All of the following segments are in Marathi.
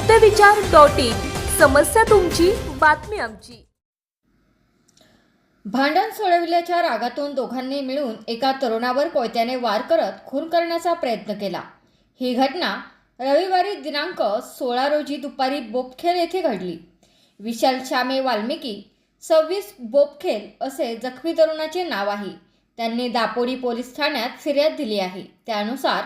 सत्यविचार डॉट. इन समस्या तुमची बातमी आमची. भांडण सोडविल्याच्या रागातून दोघांनी मिळून एका तरुणावर कोयत्याने वार करत खून करण्याचा प्रयत्न केला. ही घटना रविवारी दिनांक सोळा रोजी दुपारी बोपखेल येथे घडली. विशाल श्यामे वाल्मिकी सव्वीस बोपखेल असे जखमी तरुणाचे नाव आहे. त्यांनी दापोडी पोलीस ठाण्यात फिर्याद दिली आहे. त्यानुसार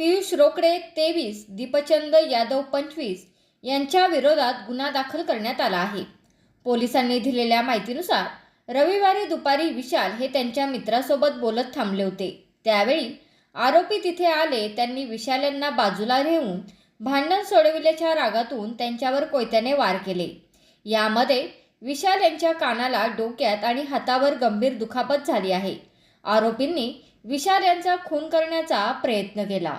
पियुष रोकडे तेवीस दीपचंद यादव पंचवीस यांच्या विरोधात गुन्हा दाखल करण्यात आला आहे. पोलिसांनी दिलेल्या माहितीनुसार रविवारी दुपारी विशाल हे त्यांच्या मित्रासोबत बोलत थांबले होते. त्यावेळी आरोपी तिथे आले त्यांनी विशाल यांना बाजूला घेऊन भांडण सोडविल्याच्या रागातून त्यांच्यावर कोयत्याने वार केले. यामध्ये विशाल यांच्या कानाला डोक्यात आणि हातावर गंभीर दुखापत झाली आहे. आरोपींनी विशाल यांचा खून करण्याचा प्रयत्न केला.